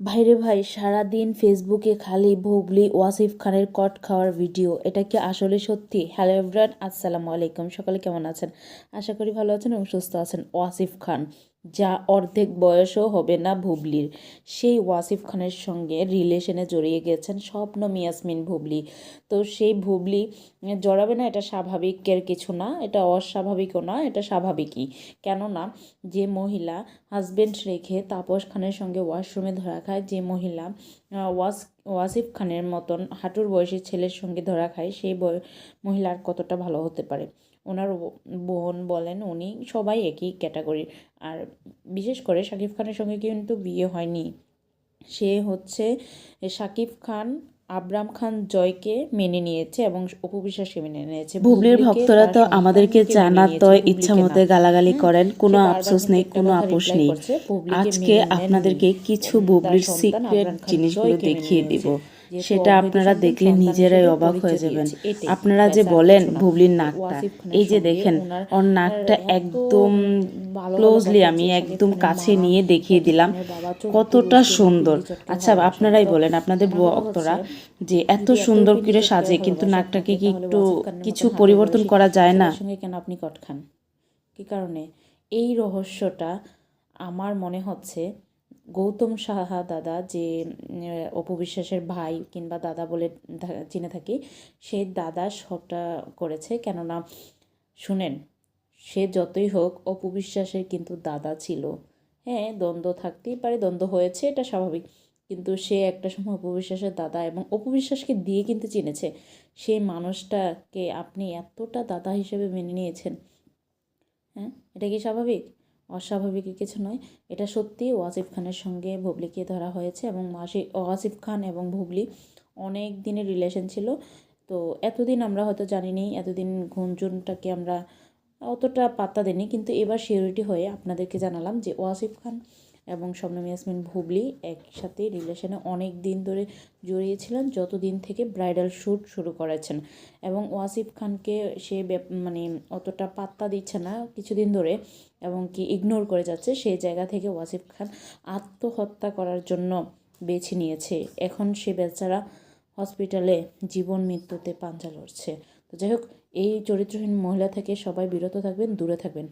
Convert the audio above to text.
ভাইরে ভাই, সারাদিন ফেসবুকে খালি ভুবলি ওয়াসিফ খানের কট খাওয়ার ভিডিও, এটা কি আসলে সত্যি? হ্যালো এভরান আসসালামু আলাইকুম, সকালে কেমন আছেন? আশা করি ভালো আছেন এবং সুস্থ আছেন ওয়াসিফ খান। যা অর্ধেক বয়সও হবে না ভুবলির। সেই ওয়াসিফ খানের সঙ্গে রিলেশনে জড়িয়ে গেছেন স্বপ্ন মিয়াসমিন ভুবলি। তো সেই ভুবলি, জড়াবে না এটা স্বাভাবিকের কিছু না, এটা অস্বাভাবিকও না, এটা স্বাভাবিকই। কেননা, যে মহিলা হাজবেন্ড রেখে তাপস খানের সঙ্গে ওয়াশরুমে ধরা খায়, যে মহিলা ওয়াস, ওয়াসিফ খানের মতন হাঁটুর বয়সী ছেলের সঙ্গে ধরা খায়, সেই মহিলার কতটা ভালো হতে পারে? ওনার বোন বলেন উনি সবাই একই ক্যাটাগরির আর বিশেষ করে শাকিব খানের সঙ্গে কিন্তু বিয়ে হয়নি। সে হচ্ছে শাকিব খান আবরাম খান জয়কে মেনে নিয়েছে এবং অপু বিশ্বাসকে মেনে নিয়েছে। বুবলির ভক্তরা তো আমাদেরকে জানাতো ইচ্ছা মতো গালাগালি করেন কোনো আফসোস নেই কোনো আপোষ নেই। আজকে আপনাদেরকে কিছু বুবলির সিক্রেট জিনিসগুলো দেখিয়ে দিব। সেটা আপনারা দেখলে নিজেরাই অবাক হয়ে যাবেন। আপনারা যে বলেন। বুবলির নাকটা এই যে দেখেন ওর নাকটা একদম ক্লোজলি আমি একদম কাছে নিয়ে দেখিয়ে দিলাম কতটা সুন্দর। আচ্ছা আপনারাই বলেন আপনাদের ভক্তরা যে এত সুন্দর করে সাজে কিন্তু নাকটাকে কি একটু কিছু পরিবর্তন করা যায় না? সঙ্গে কেন আপনি কট খান কী কারণে? এই রহস্যটা আমার মনে হচ্ছে গৌতম সাহা দাদা যে উম, অপু বিশ্বাসের ভাই কিংবা দাদা বলে চিনে থাকি সে দাদা সবটা করেছে। কেননা শুনেন সে যতই হোক অপু বিশ্বাসের কিন্তু দাদা ছিল। হ্যাঁ দ্বন্দ্ব থাকতেই পারে দ্বন্দ্ব হয়েছে এটা স্বাভাবিক। কিন্তু সে একটা সময় অপু বিশ্বাসের দাদা এবং অপু বিশ্বাসকে দিয়ে কিন্তু চিনেছে। সেই মানুষটাকে আপনি এতটা দাদা হিসেবে মেনে নিয়েছেন হ্যাঁ এটা কি স্বাভাবিক? অস্বাভাবিক কিছু নয়। এটা সত্যি ওয়াসিফ খানের সঙ্গে ভুবলিকে ধরা হয়েছে এবং মাসি ওয়াসিফ খান এবং ভুবলি অনেক দিনের রিলেশন ছিল। তো এতদিন আমরা হয়তো জানিনি, এতদিন গুঞ্জনটাকে আমরা অতটা পাত্তা দিইনি। কিন্তু এবার সিউরিটি হয়ে আপনাদেরকে জানালাম যে ওয়াসিফ খান এবং শবনম ইয়াসমিন ভুবলি একসাথে রিলেশনে অনেক দিন ধরে জড়িয়েছিলেন, যতদিন থেকে ব্রাইডাল শ্যুট শুরু করেছেন। এবং ওয়াসিফ খানকে সে মানে অতটা পাত্তা দিচ্ছে না কিছুদিন ধরে এবং কি ইগনোর করে যাচ্ছে, সেই জায়গা থেকে ওয়াসিফ খান আত্মহত্যা করার জন্য বেছে নিয়েছে। এখন সে বেচারা হসপিটালে জীবন মৃত্যুতে পাঞ্জা লড়ছে। তো যাই হোক, এই চরিত্রহীন মহিলা থেকে সবাই বিরত থাকবেন, দূরে থাকবেন।